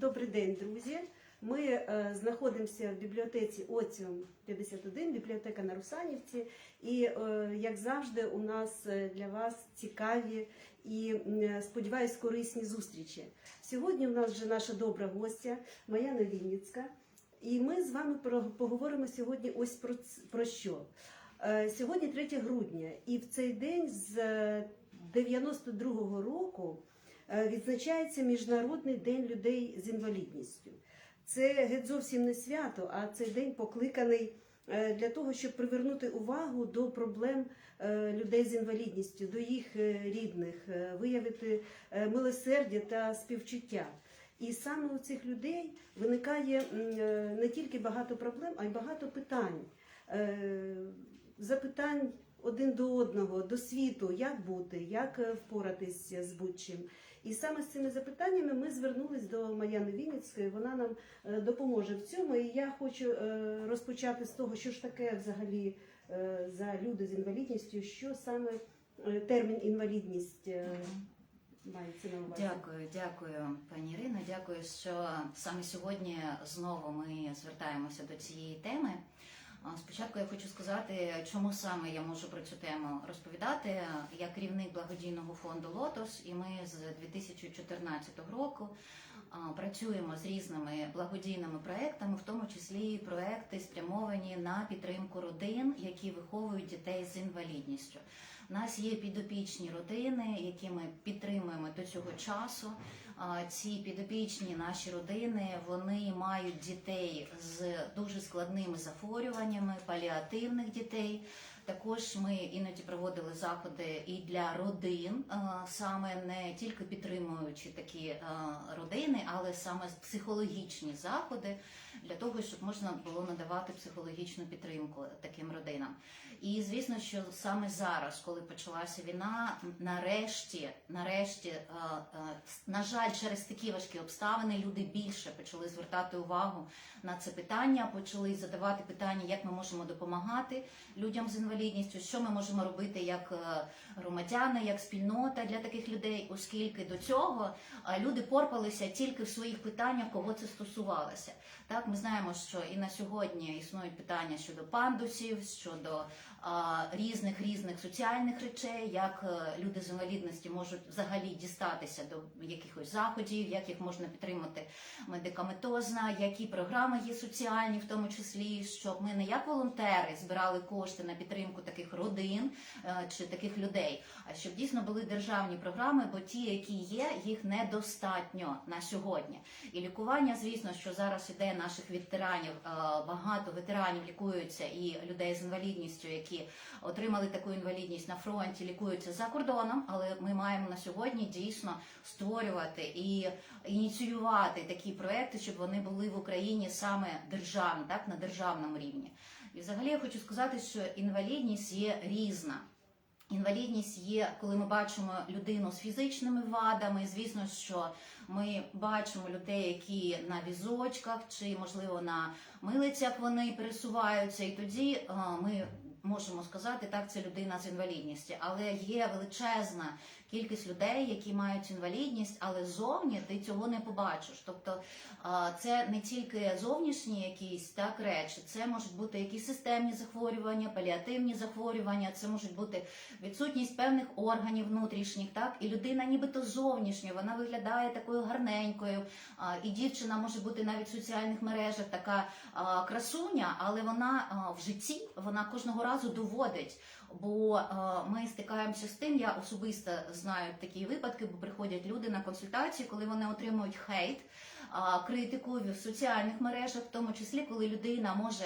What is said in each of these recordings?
Добрий день, друзі. Ми е, знаходимося в бібліотеці Оціум 51, бібліотека на Русанівці. І, е, як завжди, у нас е, для вас цікаві і, м, сподіваюсь, корисні зустрічі. Сьогодні у нас вже наша добра гостя Маяна Вінницька. І ми з вами поговоримо сьогодні ось про, про що. Е, Сьогодні 3 грудня, і в цей день з е, 92-го року е, відзначається Міжнародний день людей з інвалідністю. Це геть зовсім не свято, а цей день покликаний е, для того, щоб привернути увагу до проблем е, людей з інвалідністю, до їх е, рідних, е, виявити е, милосердя та співчуття. І саме у цих людей виникає е, не тільки багато проблем, а й багато питань. Е, Запитань один до одного, до світу, як бути, як е, впоратись з будь-чим. І саме з цими запитаннями ми звернулись до Маяни Вінницької. Вона нам е, допоможе в цьому. І я хочу е, розпочати з того, що ж таке взагалі е, за люди з інвалідністю, що саме термін інвалідність. Дякую, дякую, пані Ірино. Дякую, що саме сьогодні знову ми звертаємося до цієї теми. Спочатку я хочу сказати, чому саме я можу про цю тему розповідати. Я керівник благодійного фонду Лотос, і ми з 2014 року працюємо з різними благодійними проектами, в тому числі проекти спрямовані на підтримку родин, які виховують дітей з інвалідністю. У нас є підопічні родини, які ми підтримуємо до цього часу. Ці підопічні наші родини вони мають дітей з дуже складними захворюваннями, паліативних дітей. Також ми іноді проводили заходи і для родин, саме не тільки підтримуючи такі родини, але саме психологічні заходи для того, щоб можна було надавати психологічну підтримку таким родинам. І звісно, що саме зараз, коли почалася війна, нарешті, нарешті, е, е, на жаль, через такі важкі обставини люди більше почали звертати увагу на це питання, почали задавати питання, як ми можемо допомагати людям з інвалідністю, що ми можемо робити як е, громадяни, як спільнота для таких людей, оскільки до цього люди порпалися тільки в своїх питаннях, кого це стосувалося. Так, ми знаємо, що і на сьогодні існують питання щодо пандусів, щодо різних різних соціальних речей, як е, люди з інвалідності можуть взагалі дістатися до якихось заходів, як їх можна підтримати медикаментозно, які програми є соціальні, в тому числі, щоб ми не як волонтери збирали кошти на підтримку таких родин е, чи таких людей, а щоб дійсно були державні програми, бо ті, які є, їх недостатньо на сьогодні. І лікування, звісно, що зараз іде наших ветеранів. е, Багато ветеранів лікуються і людей з інвалідністю, які отримали таку інвалідність на фронті, лікуються за кордоном. Але ми маємо на сьогодні дійсно створювати і ініціювати такі проекти, щоб вони були в Україні саме державні, так на державному рівні. І взагалі я хочу сказати, що інвалідність є різна. Інвалідність є, коли ми бачимо людину з фізичними вадами. Звісно, що ми бачимо людей, які на візочках чи, можливо, на милицях вони пересуваються, і тоді е, ми можемо сказати, так, це людина з інвалідністю. Але є величезна кількість людей, які мають інвалідність, але зовні ти цього не побачиш. Тобто це не тільки зовнішні якісь так речі, це можуть бути якісь системні захворювання, паліативні захворювання, це можуть бути відсутність певних органів внутрішніх, так і людина, нібито зовнішньо, вона виглядає такою гарненькою. І дівчина може бути навіть в соціальних мережах така красуня, але вона в житті вона кожного разу доводить. Бо а, ми стикаємося з тим, я особисто знаю такі випадки, бо приходять люди на консультації, коли вони отримують хейт. Критику в соціальних мережах, в тому числі, коли людина може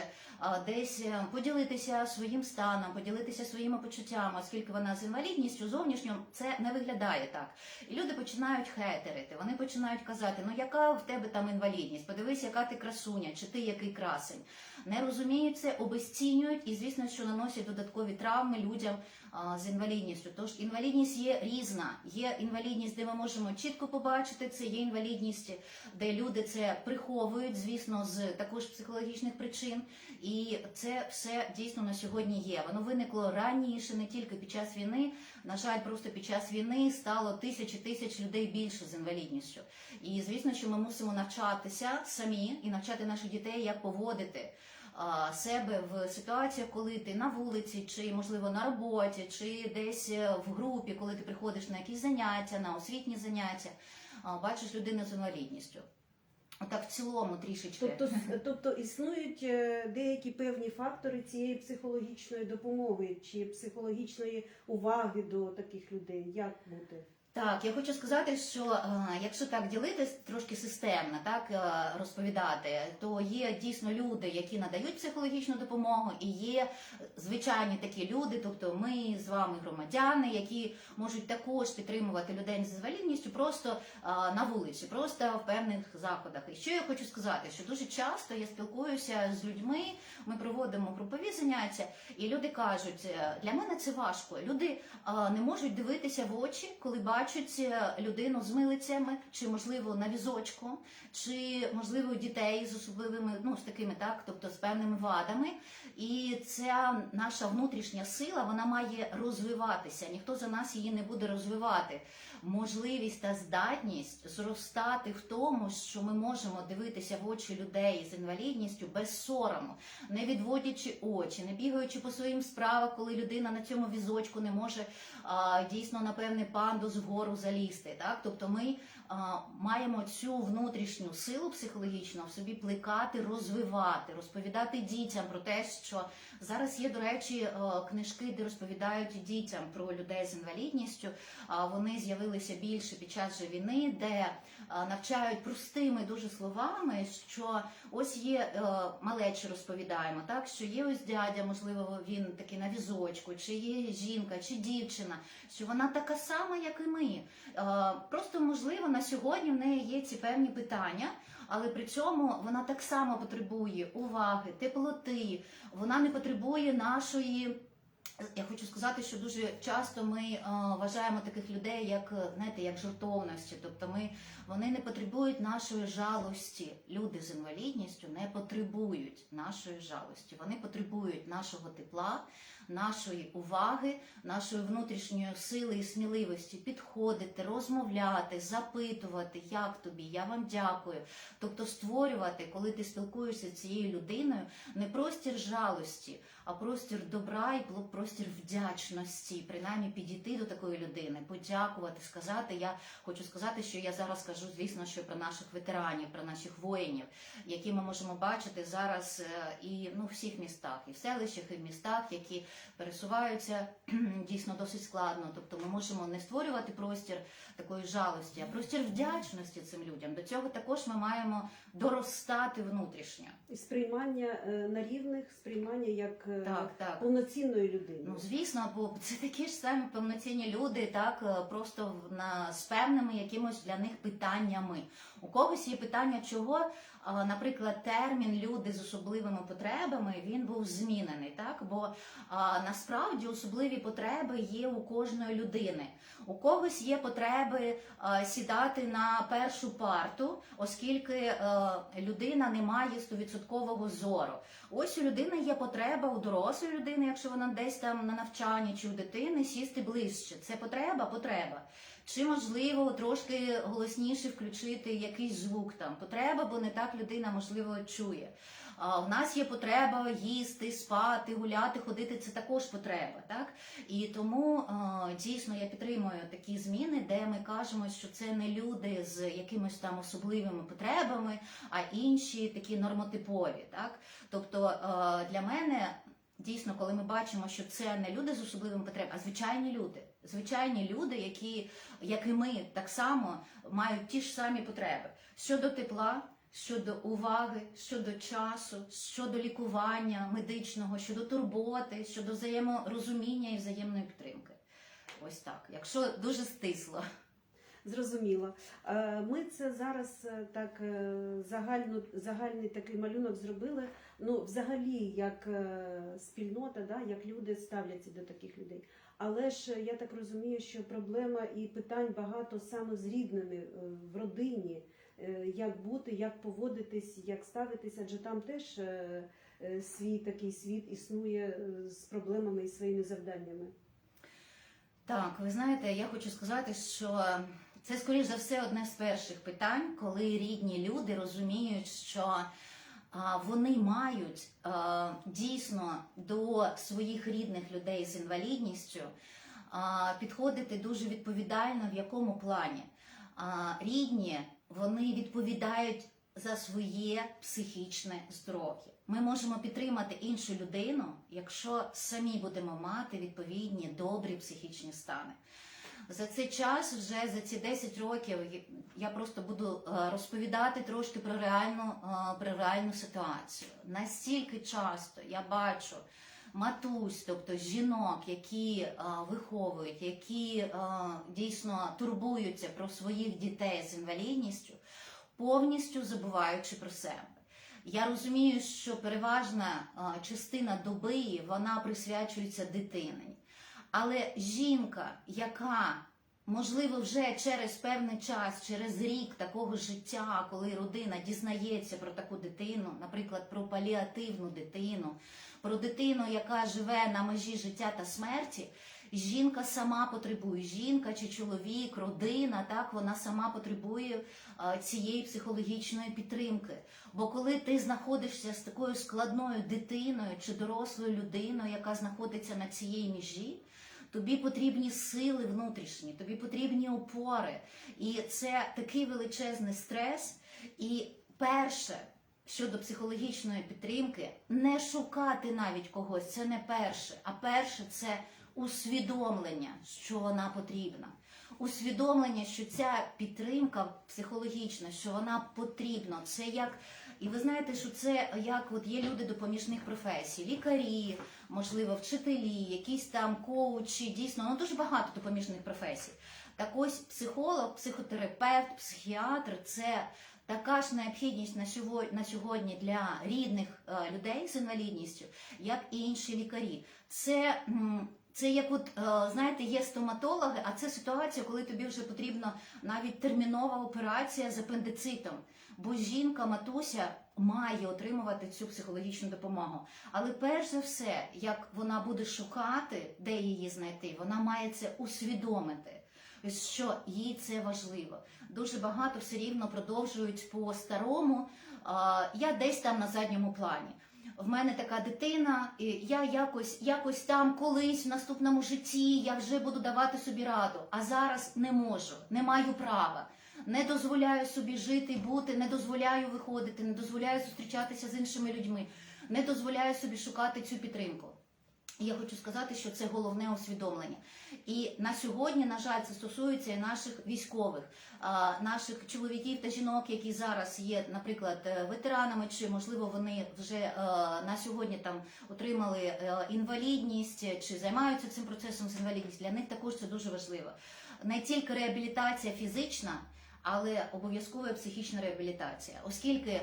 десь е, поділитися своїм станом, поділитися своїми почуттями, оскільки вона з інвалідністю зовнішньо це не виглядає так. І люди починають хейтерити, вони починають казати: ну яка в тебе там інвалідність? Подивись, яка ти красуня, чи ти який красень. Не розуміють це, обесцінюють і, звісно, що наносять додаткові травми людям з інвалідністю. Тож інвалідність є різна. Є інвалідність, де ми можемо чітко побачити це, є інвалідність, де люди це приховують, звісно, з також психологічних причин. І це все дійсно на сьогодні є. Воно виникло раніше, не тільки під час війни. На жаль, просто під час війни стало тисячі тисяч людей більше з інвалідністю. І звісно, що ми мусимо навчатися самі і навчати наших дітей, як поводити себе в ситуаціях, коли ти на вулиці, чи можливо на роботі, чи десь е, в групі, коли ти приходиш на якісь заняття, на освітні заняття, бачиш людину з інвалідністю. Отак в цілому трішечки. Тобто, тобто існують е, деякі певні фактори цієї психологічної допомоги чи психологічної уваги до таких людей. Як бути? Так, я хочу сказати, що е, якщо так ділитись трошки системно, так е, розповідати, то є дійсно люди, які надають психологічну допомогу, і є звичайні такі люди, тобто ми з вами громадяни, які можуть також підтримувати людей з інвалідністю просто е, на вулиці, просто в певних заходах. І що я хочу сказати, що дуже часто я спілкуюся з людьми, ми проводимо групові заняття, і люди кажуть, для мене це важко. Люди не можуть дивитися в очі, коли бачать е, людину з милицями, чи можливо на візочку, чи можливо дітей з особливими, ну з такими, так, тобто з певними вадами. І ця наша внутрішня сила вона має розвиватися. Ніхто за нас її не буде розвивати. Можливість та здатність зростати в тому, що ми можемо дивитися в очі людей з інвалідністю без сорому, не відводячи очі, не бігаючи по своїм справах, коли людина на цьому візочку не може а, дійсно на певний пандус вгору залізти. Так? Тобто ми маємо цю внутрішню силу психологічну в собі плекати, розвивати, розповідати дітям про те, що зараз є, до речі, е, книжки, де розповідають дітям про людей з інвалідністю. Вони з'явилися більше під час війни, де навчають простими дуже словами, що ось є е, малечі розповідаємо, так що є ось дядя, можливо, він такий на візочку, чи є жінка, чи дівчина, що вона така сама, як і ми. Е, Просто можливо на сьогодні в неї є ці певні питання. Але при цьому вона так само потребує уваги, теплоти, вона не потребує нашої. Я хочу сказати, що дуже часто ми е, вважаємо таких людей як е, знаєте, як жертовності. Тобто ми вони не потребують нашої жалості. Люди з інвалідністю не потребують нашої жалості. Вони потребують нашого тепла, нашої уваги, нашої внутрішньої сили і сміливості підходити, розмовляти, запитувати, як тобі, я вам дякую. Тобто створювати, коли ти спілкуєшся з цією людиною, не простір жалості, а простір добра і пл- простір вдячності, принаймні підійти до такої людини, подякувати, сказати. Я хочу сказати, що я зараз кажу, звісно, що про наших ветеранів, про наших воїнів, які ми можемо бачити зараз е, і ну, в всіх містах, і в селищах, і в містах, які пересуваються дійсно досить складно. Тобто ми можемо не створювати простір такої жалості, а простір вдячності цим людям. До цього також ми маємо доростати внутрішньо. І сприймання е, на рівних, сприймання як е, Так, так. повноцінної людини. Ну звісно, бо це такі ж самі повноцінні люди, так е, просто на з певними якимось для них питаннями. У когось є питання, чого, наприклад, термін люди з особливими потребами він був змінений, так бо насправді особливі потреби є у кожної людини. У когось є потреби сідати на першу парту, оскільки е, людина не має стовідсоткового зору. Ось у людини є потреба у дорослої людини, якщо вона десь там на навчанні чи у дитини, сісти ближче. Це потреба, потреба. Чи можливо трошки голосніше включити якийсь звук там? Потреба, бо не так людина можливо чує. А в нас є потреба їсти, спати, гуляти, ходити. Це також потреба, так? І тому дійсно я підтримую такі зміни, де ми кажемо, що це не люди з якимись там особливими потребами, а інші такі нормотипові. Так? Тобто для мене дійсно, коли ми бачимо, що це не люди з особливими потребами, а звичайні люди. Звичайні люди, які, як і ми, так само мають ті ж самі потреби щодо тепла, щодо уваги, щодо часу, щодо лікування медичного, щодо турботи, щодо взаєморозуміння і взаємної підтримки. Ось так, якщо дуже стисло. Зрозуміло. Е, Ми це зараз е, так е, загально, загальний такий малюнок зробили. Ну, взагалі, як е, спільнота, да, як люди ставляться до таких людей. Але ж е, я так розумію, що проблема і питань багато саме з рідними е, в родині. як бути, як поводитись, як ставитись, адже там теж свій такий світ існує з проблемами і своїми завданнями. Так, ви знаєте, я хочу сказати, що це скоріш за все одне з перших питань, коли рідні люди розуміють, що вони мають дійсно до своїх рідних людей з інвалідністю підходити дуже відповідально в якому плані. Рідні вони відповідають за своє психічне здоров'я. Ми можемо підтримати іншу людину, якщо самі будемо мати відповідні добрі психічні стани. За цей час, вже за ці 10 років, я просто буду е, розповідати трошки про реальну, е, про реальну ситуацію. Настільки часто я бачу матусь, тобто жінок, які е, виховують, які дійсно турбуються про своїх дітей з інвалідністю, повністю забуваючи про себе. Я розумію, що переважна частина доби вона присвячується дитині. Але жінка, яка можливо вже через певний час, через рік такого життя, коли родина дізнається про таку дитину, наприклад, про паліативну дитину, про дитину, яка живе на межі життя та смерті, жінка сама потребує, жінка чи чоловік, родина, так вона сама потребує цієї психологічної підтримки. Бо коли ти знаходишся з такою складною дитиною чи дорослою людиною, яка знаходиться на цієї межі, тобі потрібні сили внутрішні, тобі потрібні опори. І це такий величезний стрес. І перше щодо психологічної підтримки, не шукати навіть когось, це не перше. А перше це усвідомлення, що вона потрібна. Усвідомлення, що ця підтримка психологічна, що вона потрібна. Це як і ви знаєте, що це як от є люди допоміжних професій, лікарі, можливо, вчителі, якісь там коучі, дійсно, ну дуже багато допоміжних професій. Так ось психолог, психотерапевт, психіатр це така ж необхідність на сьогодні, для рідних е, людей з інвалідністю, як і інші лікарі. Це це як от е, знаєте, є стоматологи, а це ситуація, коли тобі вже потрібна навіть термінова операція з апендицитом. Бо жінка, матуся має отримувати цю психологічну допомогу. Але перш за все, як вона буде шукати, де її знайти, вона має це усвідомити, що їй це важливо. Дуже багато все рівно продовжують по старому. Я десь там на задньому плані. В мене така дитина, і я якось, якось там колись в наступному житті я вже буду давати собі раду, а зараз не можу, не маю права. Не дозволяю собі жити, бути, не дозволяю виходити, не дозволяю зустрічатися з іншими людьми, не дозволяю собі шукати цю підтримку. І я хочу сказати, що це головне усвідомлення. І на сьогодні, на жаль, це стосується і наших військових, наших чоловіків та жінок, які зараз є, наприклад, е, ветеранами, чи можливо вони вже е, на сьогодні там отримали е, інвалідність чи займаються цим процесом з інвалідністю. Для них також це дуже важливо. Не тільки реабілітація фізична. Але обов'язково психічна реабілітація, оскільки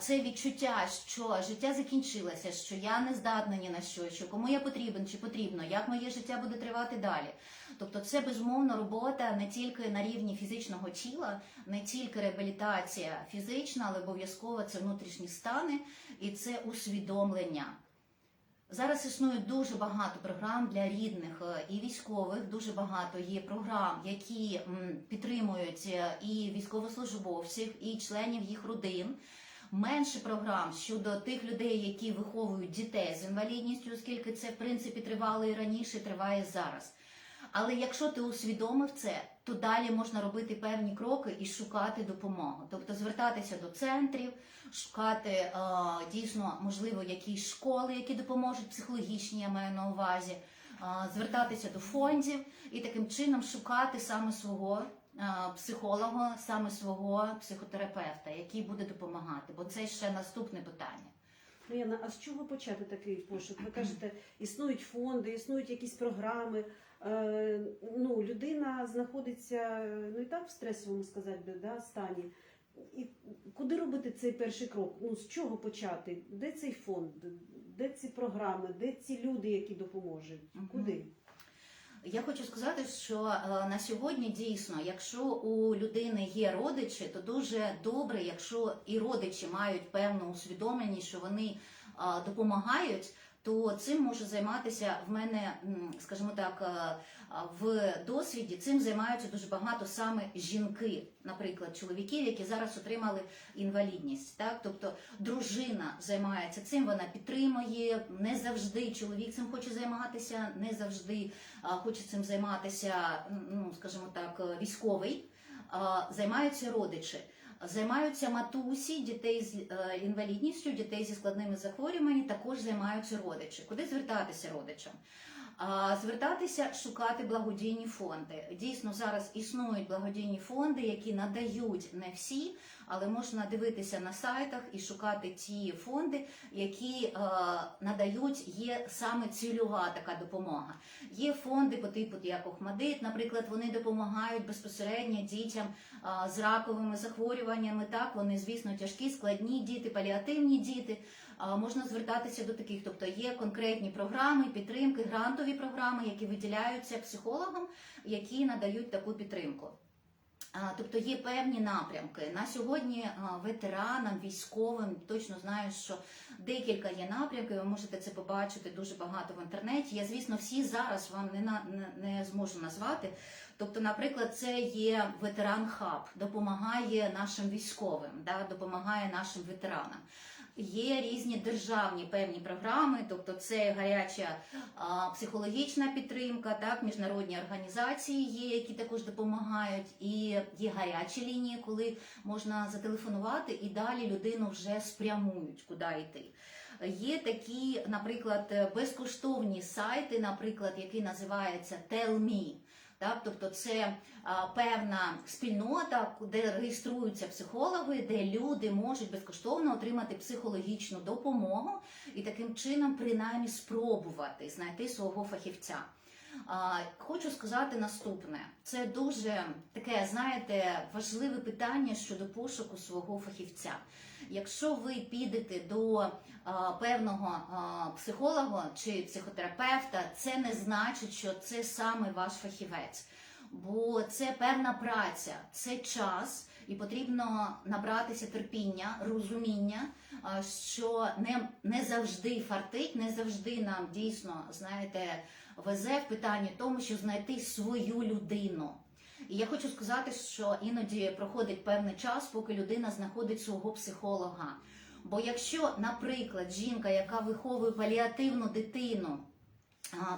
це відчуття, що життя закінчилося, що я не здатна ні на що, що кому я потрібен чи потрібно, як моє життя буде тривати далі. Тобто, це безумовно робота не тільки на рівні фізичного тіла, не тільки реабілітація фізична, але обов'язково це внутрішні стани і це усвідомлення. Зараз існує дуже багато програм для рідних е, і військових. Дуже багато є програм, які підтримують е, і військовослужбовців, і членів їх родин. Менше програм щодо тих людей, які виховують дітей з інвалідністю, оскільки це в принципі тривало і раніше, і триває зараз. Але якщо ти усвідомив це, то далі можна робити певні кроки і шукати допомогу, тобто звертатися до центрів, шукати е, дійсно можливо якісь школи, які допоможуть психологічні, я маю на увазі, е, звертатися до фондів і таким чином шукати саме свого е, психолога, саме свого психотерапевта, який буде допомагати, бо це ще наступне питання. Ну, Яна, а з чого почати такий пошук? Ви кажете, існують фонди, існують якісь програми. Е, ну, людина знаходиться ну і так в стресовому сказати би, да, стані. І куди робити цей перший крок? Ну з чого почати? Де цей фонд? Де ці програми? Де ці люди, які допоможуть? Куди? Я хочу сказати, що е, на сьогодні дійсно, якщо у людини є родичі, то дуже добре, якщо і родичі мають певну усвідомленість, що вони е, допомагають, то цим може займатися в мене, скажімо так, е, в досвіді. Цим займаються дуже багато саме жінки, наприклад, чоловіків, які зараз отримали інвалідність. Так, тобто дружина займається цим, вона підтримує не завжди. Чоловік цим хоче займатися, не завжди хоче цим займатися, ну скажімо так, е, військовий. Займаються родичі. Займаються матусі дітей з е, інвалідністю, дітей зі складними захворюваннями, також займаються родичі. Куди звертатися родичам? Звертатися, шукати благодійні фонди. Дійсно, зараз існують благодійні фонди, які надають не всі, але можна дивитися на сайтах і шукати ті фонди, які надають є саме цільова така допомога. Є фонди по типу як Охмадит, наприклад, вони допомагають безпосередньо дітям з раковими захворюваннями. Так, вони, звісно, тяжкі, складні діти, паліативні діти. Можна звертатися до таких, тобто є конкретні програми, підтримки, грантові програми, які виділяються психологам, які надають таку підтримку. Тобто є певні напрямки. На сьогодні ветеранам, військовим точно знаю, що декілька є напрямків. Ви можете це побачити дуже багато в інтернеті. Я, звісно, всі зараз вам не на не зможу назвати. Тобто, наприклад, це є ветеран хаб, допомагає нашим військовим, да, допомагає нашим ветеранам. Є різні державні певні програми, тобто це гаряча психологічна підтримка, так міжнародні організації є, які також допомагають, і є гарячі лінії, коли можна зателефонувати і далі людину вже спрямують, куди йти. Є такі, наприклад, безкоштовні сайти, наприклад, який називається Tell Me. Так, тобто це а, певна спільнота, де реєструються психологи, де люди можуть безкоштовно отримати психологічну допомогу і таким чином принаймні спробувати знайти свого фахівця. Хочу сказати наступне: це дуже таке, знаєте, важливе питання щодо пошуку свого фахівця. Якщо ви підете до певного психолога чи психотерапевта, це не значить, що це саме ваш фахівець, бо це певна праця, це час. І потрібно набратися терпіння, розуміння, що не, не завжди фартить, не завжди нам дійсно, знаєте, везе в питанні тому, що знайти свою людину. І я хочу сказати, що іноді проходить певний час, поки людина знаходить свого психолога. Бо якщо, наприклад, жінка, яка виховує паліативну дитину,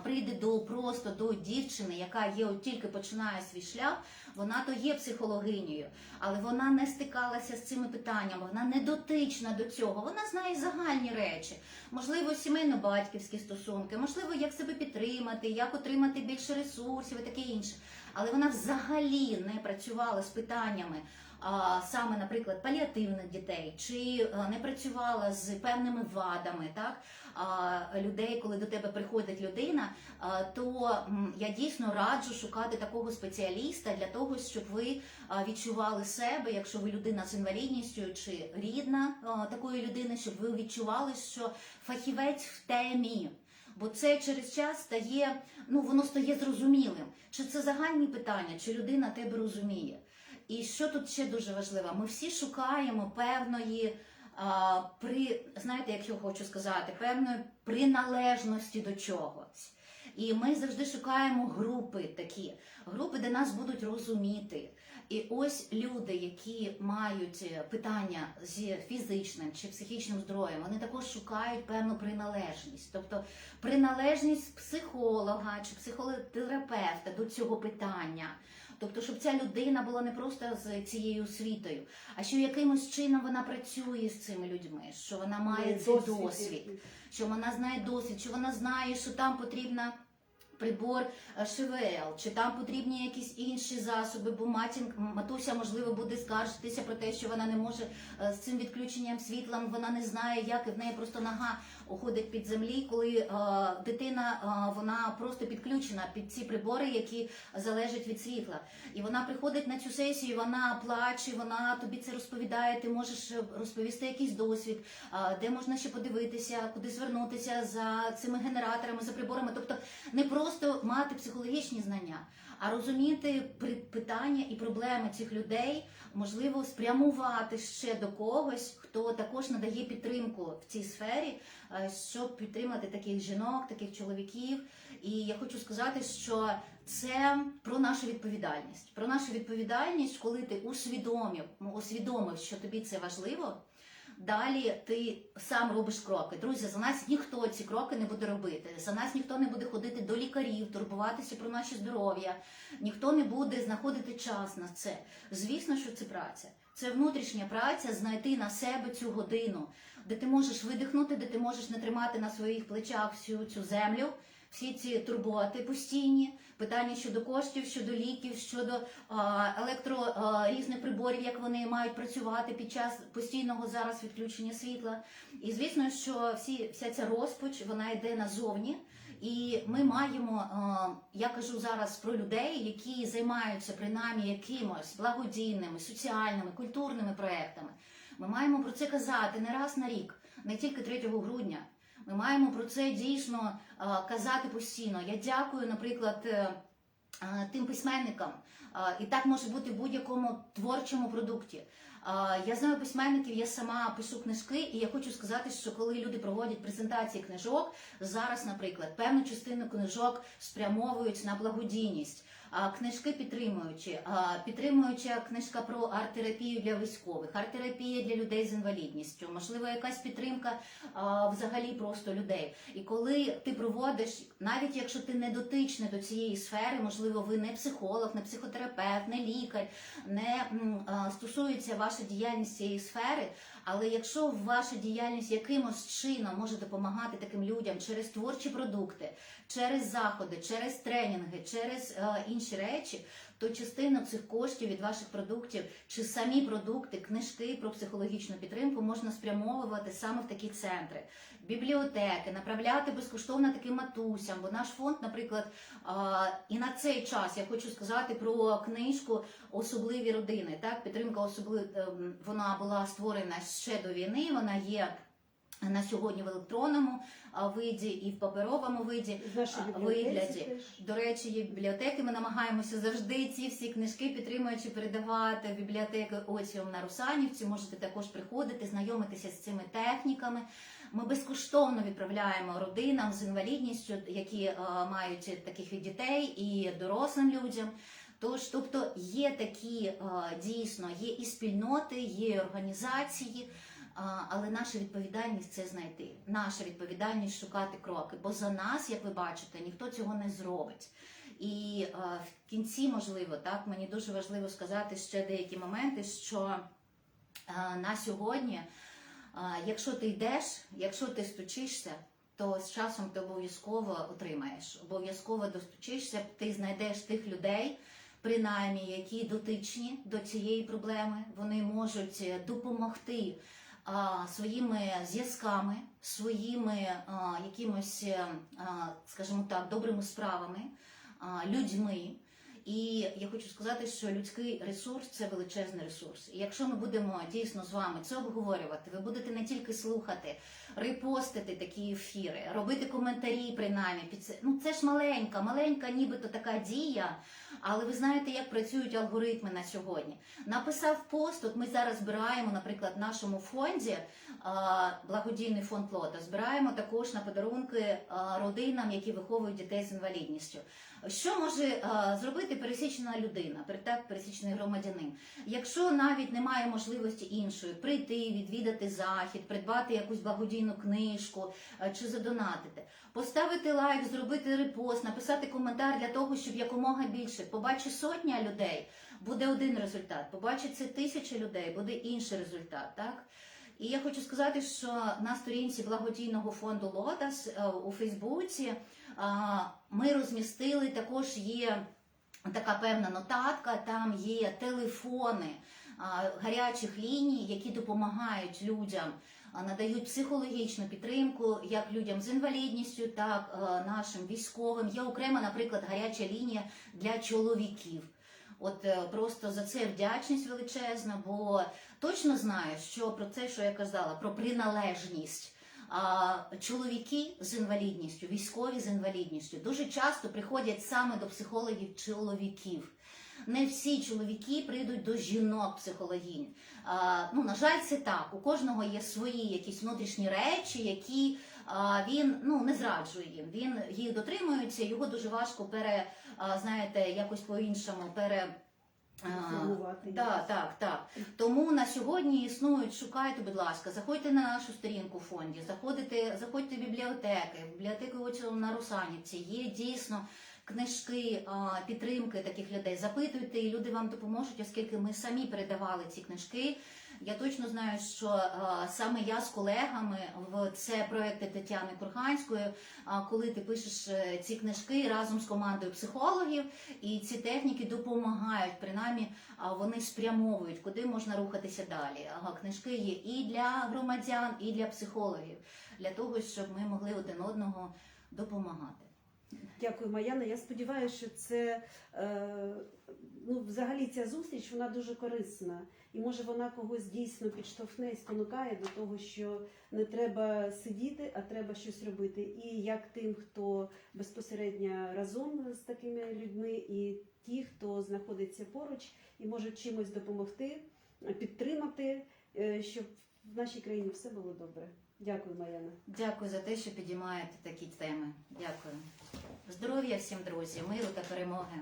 прийде до просто до дівчини, яка є от тільки починає свій шлях, вона то є психологинею, але вона не стикалася з цими питаннями, вона не дотична до цього. Вона знає загальні речі, можливо, сімейно-батьківські стосунки, можливо, як себе підтримати, як отримати більше ресурсів і таке інше. Але вона взагалі не працювала з питаннями. Саме, наприклад, паліативних дітей, чи не працювала з певними вадами, так людей, коли до тебе приходить людина, то я дійсно раджу шукати такого спеціаліста для того, щоб ви відчували себе, якщо ви людина з інвалідністю чи рідна такої людини, щоб ви відчували, що фахівець в темі. Бо це через час стає, ну воно стає зрозумілим, чи це загальні питання, чи людина тебе розуміє. І що тут ще дуже важливо, ми всі шукаємо певної а, при знаєте, як я хочу сказати, певної приналежності до чогось. І ми завжди шукаємо групи такі, групи, де нас будуть розуміти. І ось люди, які мають е, питання з фізичним чи психічним здоров'ям, вони також шукають певну приналежність, тобто приналежність психолога чи психотерапевта до цього питання. Тобто, щоб ця людина була не просто з цією освітою, а що якимось чином вона працює з цими людьми, що вона має цей досвід, що вона знає досвід, що вона знає, що там потрібна прибор е, ШВЛ, чи там потрібні якісь інші засоби, бо матінк, матуся, можливо, буде скаржитися про те, що вона не може е, з цим відключенням світла, вона не знає, як і в неї просто нога уходить під землі, коли е, дитина е, вона просто підключена під ці прибори, які залежать від світла. І вона приходить на цю сесію, вона плаче, вона тобі це розповідає. Ти можеш розповісти якийсь досвід, е, де можна ще подивитися, куди звернутися за цими генераторами, за приборами. Тобто не просто мати психологічні знання, а розуміти питання і проблеми цих людей, можливо, спрямувати ще до когось, хто також надає підтримку в цій сфері, е, щоб підтримати таких жінок, таких чоловіків. І я хочу сказати, що це про нашу відповідальність. Про нашу відповідальність, коли ти усвідомив, усвідомив, що тобі це важливо. Далі ти сам робиш кроки. Друзі, за нас ніхто ці кроки не буде робити. За нас ніхто не буде ходити до лікарів, турбуватися про наше здоров'я. Ніхто не буде знаходити час на це. Звісно, що це праця. Це внутрішня праця знайти на себе цю годину, де ти можеш видихнути, де ти можеш не тримати на своїх плечах всю цю землю, всі ці турботи постійні, питання щодо коштів, щодо ліків, щодо електро різних приборів, як вони мають працювати під час постійного зараз відключення світла. І звісно, що всі вся ця розпач вона йде назовні. І ми маємо, я кажу зараз про людей, які займаються принаймні якимось благодійними, соціальними, культурними проектами. Ми маємо про це казати не раз на рік, не тільки 3 грудня. Ми маємо про це дійсно казати постійно. Я дякую, наприклад, е, тим письменникам, і так може бути в будь-якому творчому продукті. Я знаю письменників, я сама пишу книжки, і я хочу сказати, що коли люди проводять презентації книжок, зараз, наприклад, певну частину книжок спрямовують на благодійність. Книжки підтримуючі, підтримуюча книжка про арт-терапію для військових, арт-терапія для людей з інвалідністю, можливо, якась підтримка взагалі просто людей. І коли ти проводиш, навіть якщо ти не дотичний до цієї сфери, можливо, ви не психолог, не психотерапевт, не лікар, не стосується ваша діяльність цієї сфери. Але якщо ваша діяльність якимось чином може допомагати таким людям через творчі продукти, через заходи, через тренінги, через е, інші речі, то частину цих коштів від ваших продуктів чи самі продукти, книжки про психологічну підтримку можна спрямовувати саме в такі центри, бібліотеки, направляти безкоштовно таким матусям. Бо наш фонд, наприклад, і на цей час я хочу сказати про книжку Особливі родини. Так, підтримка особлив... ем, вона була створена ще до війни. Вона є на сьогодні в електронному виді і в паперовому виді. Вигляді. До речі, є бібліотеки. Ми намагаємося завжди ці всі книжки підтримуючи передавати в бібліотеки Оціум на Русанівці. Можете також приходити, знайомитися з цими техніками. Ми безкоштовно відправляємо родинам з інвалідністю, які е, мають таких від дітей і дорослим людям. Тож, тобто, є такі е, дійсно, є і спільноти, є і організації. Але наша відповідальність це знайти. Наша відповідальність шукати кроки. Бо за нас, як ви бачите, ніхто цього не зробить. І в кінці, можливо, так мені дуже важливо сказати ще деякі моменти, що на сьогодні, якщо ти йдеш, якщо ти стучишся, то з часом ти обов'язково отримаєш. Обов'язково достучишся, ти знайдеш тих людей, принаймні, які дотичні до цієї проблеми, вони можуть е, допомогти своїми зв'язками, своїми а, якимось, е, а, скажімо так, добрими справами, людьми. І я хочу сказати, що людський ресурс це величезний ресурс. І якщо ми будемо дійсно з вами це обговорювати, ви будете не тільки слухати, репостити такі ефіри, робити коментарі, принаймні під це. Ну це ж маленька, маленька, нібито така дія. Але ви знаєте, як працюють алгоритми на сьогодні. Написав пост. От ми зараз збираємо, наприклад, в нашому фонді благодійний фонд Лота. Збираємо також на подарунки родинам, які виховують дітей з інвалідністю. Що може зробити пересічна людина, так, пересічний громадянин? Якщо навіть немає можливості іншої прийти, відвідати захід, придбати якусь благодійну книжку чи задонатити, поставити лайк, зробити репост, написати коментар для того, щоб якомога більше побачить сотня людей, буде один результат. Побачить це тисяча людей, буде інший результат. Так? І я хочу сказати, що на сторінці благодійного фонду Лотас е, у Фейсбуці ми розмістили також є така певна нотатка, там є телефони а, гарячих ліній, які допомагають людям, надають психологічну підтримку як людям з інвалідністю, так е, нашим військовим. Є окрема, наприклад, гаряча лінія для чоловіків. От е, просто за це вдячність величезна, бо точно знаю, що про це, що я казала, про приналежність. А чоловіки з інвалідністю, військові з інвалідністю дуже часто приходять саме до психологів чоловіків. Не всі чоловіки прийдуть до жінок психологінь. Ну, на жаль, це так. У кожного є свої якісь внутрішні речі, які він ну, не зраджує їм. Він їх дотримується, його дуже важко пере, знаєте, якось по-іншому пере. а, так, так, так. Тому на сьогодні існують, шукайте, будь ласка, заходьте на нашу сторінку в фонді, заходите, заходьте в бібліотеки, в бібліотеки на Русанівці. Є дійсно книжки підтримки таких людей. Запитуйте, і люди вам допоможуть, оскільки ми самі передавали ці книжки. Я точно знаю, що саме я з колегами в це проекти Тетяни Курганської, коли ти пишеш е, ці книжки разом з командою психологів, і ці техніки допомагають, принаймні вони спрямовують, куди можна рухатися далі. Книжки є і для громадян, і для психологів, для того, щоб ми могли один одного допомагати. Дякую, Маяна. Я сподіваюся, що це е, ну, взагалі ця зустріч вона дуже корисна. І може вона когось дійсно підштовхне і спонукає до того, що не треба сидіти, а треба щось робити. І як тим, хто безпосередньо разом з такими людьми, і ті, хто знаходиться поруч і може чимось допомогти, підтримати, е, щоб в нашій країні все було добре. Дякую, Маяна. Дякую за те, що підіймаєте такі теми. Дякую. Здоров'я всім, друзі, миру та перемоги.